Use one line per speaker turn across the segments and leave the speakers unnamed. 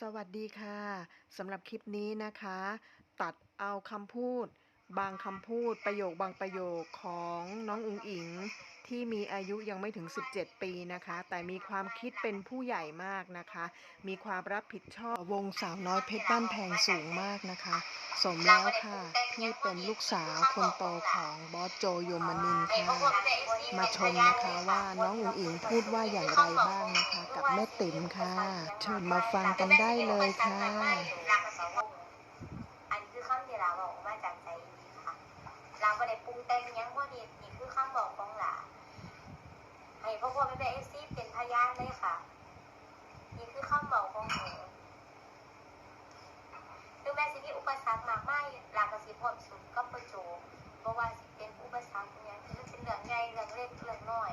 สวัสดีค่ะสำหรับคลิปนี้นะคะ ตัดเอาคำพูด บางคำพูดประโยคบางประโยคของน้องอุ๋งอิงที่มีอายุยังไม่ถึง 17 ปีนะคะ แต่มีความคิดเป็นผู้ใหญ่มากนะคะ มีความรับผิดชอบวงสาวน้อยเพชรบ้านแพงสูงมากนะคะ สมแล้วค่ะ ที่เป็นลูกสาวคนโตของบอสโจโยมนินค่ะ มาชมนะคะว่าน้องอุ๋งอิงพูดว่าอย่างไรบ้างนะคะ กับแม่ติ๋มค่ะ เชิญมาฟังกันได้เลยค่ะ
อันคือคำที่ลาบอกมาจากใจดีค่ะลาบ่ได้ปรุงแต่งหยังบ่นี่นี่คือคำบอกของลาให้พ่อพ่อ แม่เอฟซีเป็นพยานเลยค่ะ นี่คือคำบอกของหนูถึงแม้สิมีอุปสรรคมากมายหลาก็สิพร้อมสุดก็ประโจมเพราะว่าสิเป็นอุปสรรคเนี่ยคือเป็นเรื่องใหญ่เรื่องเล็กเรื่องน้อย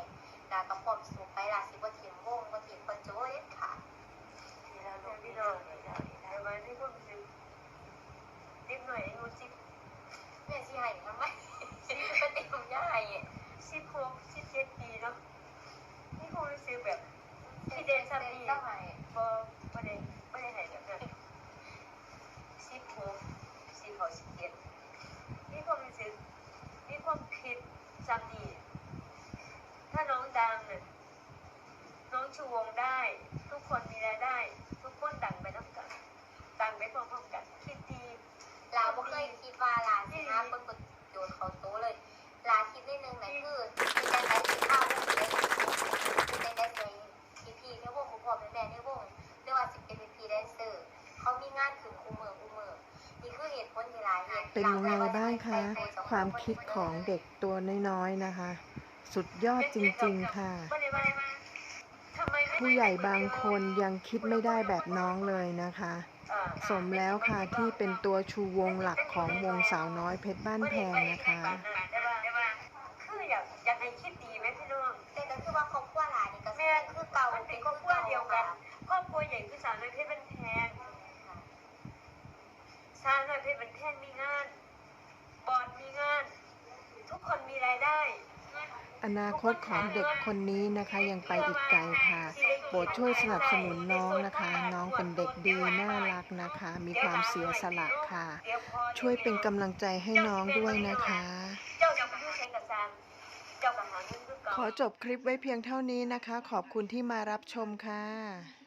หลาก็พร้อมสุดไปหลาสิบ่ถิ่มวงบ่ถิ่มประโจเด็ดค่ะที่เราลงที่เราที่เราที่เรา
แต่ว่าที่ผมซื้อเด็กหน่อยอายุสิบ
แม่สิให้ทำไมสิไปติมย่าให้
สิบหกสิบเจ็ดปีเนาะนี่ คงรู้สึกแบบพี่เดนซัมนี่
ต้องให้
พอไม่ได้ไม่ได้ให้แบบนั้นสิบหกสิบหกสิบเจ็ดนี่ความรู้สึกนี่ความคิดซัมนี่ถ้าน้องดังเนี่ยน้องชูวงได้ ทุกคนมีรายได้ ทุกคนดังไปน้ำกันดังไปพร้อมๆกันคิดดี
ลาบ่เคยคิดว่าลาสิหาคนกดโดนเขาคิดนิดนึงนะคือเป็นจังไดสิข้าววงเลยเป็นจังไดสิพี่ๆในวงของพ่อแม่แม่ในวงหรือว่าสิเป็นพี่แดนเซอร์ เขามี งานขึ้นคู่มือคู่มือนี่คือเหตุผลที่ลาเฮ็ด
เป็นยังไงบ้างคะ ความคิดของเด็กตัวน้อยๆนะคะ สุดยอดจริงๆค่ะ ผู้ใหญ่บางคนยังคิดไม่ได้แบบน้องเลยนะคะ สมแล้วค่ะที่เป็นตัวชูวงหลักของวงสาวน้อยเพชรบ้านแพงนะคะ
คืออยากอยากให้คิดดีไหมพี่น้อง
แต่ก็คือว่าครอบครัวลานี่ก็
แม่
คือเก่า
มันเป็นครอบครัวเดียวกันครอบครัวใหญ่คือสาวน้อยเพชรเป็นแพง สาวน้อยเพชรเป็นแพงมีงานบอร์ดมีงาน ทุกคนมีรายได้
อนาคตของเด็กคนนี้นะคะยังไปอีกไกลค่ะโปรดช่วยสนับสนุนน้องนะคะ น้องเป็นเด็กดีน่ารักนะคะ มีความเสียสละค่ะ ช่วยเป็นกำลังใจให้น้องด้วยนะคะ ขอจบคลิปไว้เพียงเท่านี้นะคะ ขอบคุณที่มารับชมค่ะ